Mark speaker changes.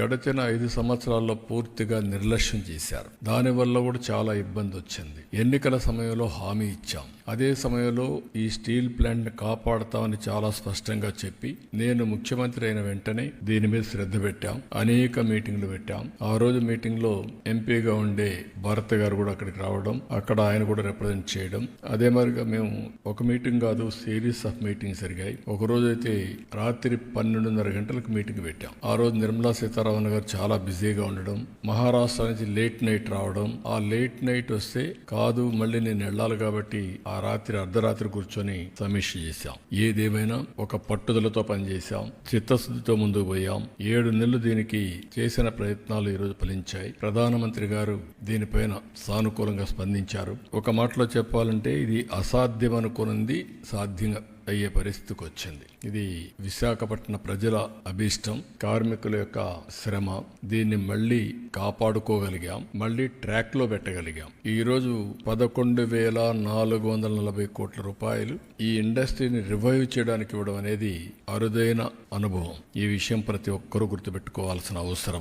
Speaker 1: గడిచిన ఐదు సంవత్సరాల్లో పూర్తిగా నిర్లక్ష్యం చేశారు. దానివల్ల కూడా చాలా ఇబ్బంది వచ్చింది. ఎన్నికల సమయంలో హామీ ఇచ్చాం. అదే సమయంలో ఈ స్టీల్ ప్లాంట్ని కాపాడతామని చాలా స్పష్టంగా చెప్పి నేను ముఖ్యమంత్రి అయిన వెంటనే దీని మీద శ్రద్ధ పెట్టాం. అనేక మీటింగ్లు పెట్టాం. ఆ రోజు మీటింగ్లో ఎంపీగా ఉండే భరత్ గారు కూడా అక్కడికి రావడం అక్కడ ఆయన కూడా రిప్రజెంట్ చేయడం. అదే మాదిరిగా మేము ఒక మీటింగ్ కాదు సిరీస్ ఆఫ్ మీటింగ్స్ జరిగాయి. ఒక రోజు అయితే రాత్రి పన్నెండున్నర గంటలకు మీటింగ్ పెట్టాం. ఆ రోజు నిర్మలా సీతారామన్ గారు చాలా బిజీగా ఉండడం మహారాష్ట్ర నుంచి లేట్ నైట్ రావడం ఆ లేట్ నైట్ వస్తే కాదు మళ్ళీ నేను వెళ్ళాలి కాబట్టి ఆ రాత్రి అర్ధరాత్రి కూర్చొని సమీక్ష చేశాం. ఏదేమైనా ఒక పట్టుదలతో పనిచేశాం. చిత్తశుద్ధితో ముందుకు పోయాం. ఏడు నెలలు దీనికి చేసిన ప్రయత్నాలు ఈరోజు ఫలించాయి. ప్రధానమంత్రి గారు దీనిపైన సానుకూలంగా స్పందించారు. ఒక మాటలో చెప్పాలంటే ఇది అసాధ్యం అనుకున్నది సాధ్యంగా అయ్యే పరిస్థితికి వచ్చింది. ఇది విశాఖపట్నం ప్రజల అభీష్టం కార్మికుల యొక్క శ్రమ. దీన్ని మళ్ళీ కాపాడుకోగలిగాం మళ్ళీ ట్రాక్లో పెట్టగలిగాం. ఈ రోజు పదకొండు వేల నాలుగు వందల నలభై కోట్ల రూపాయలు ఈ ఇండస్ట్రీని రివైవ్ చేయడానికి ఇవ్వడం అనేది అరుదైన అనుభవం. ఈ విషయం ప్రతి ఒక్కరూ గుర్తుపెట్టుకోవాల్సిన అవసరం.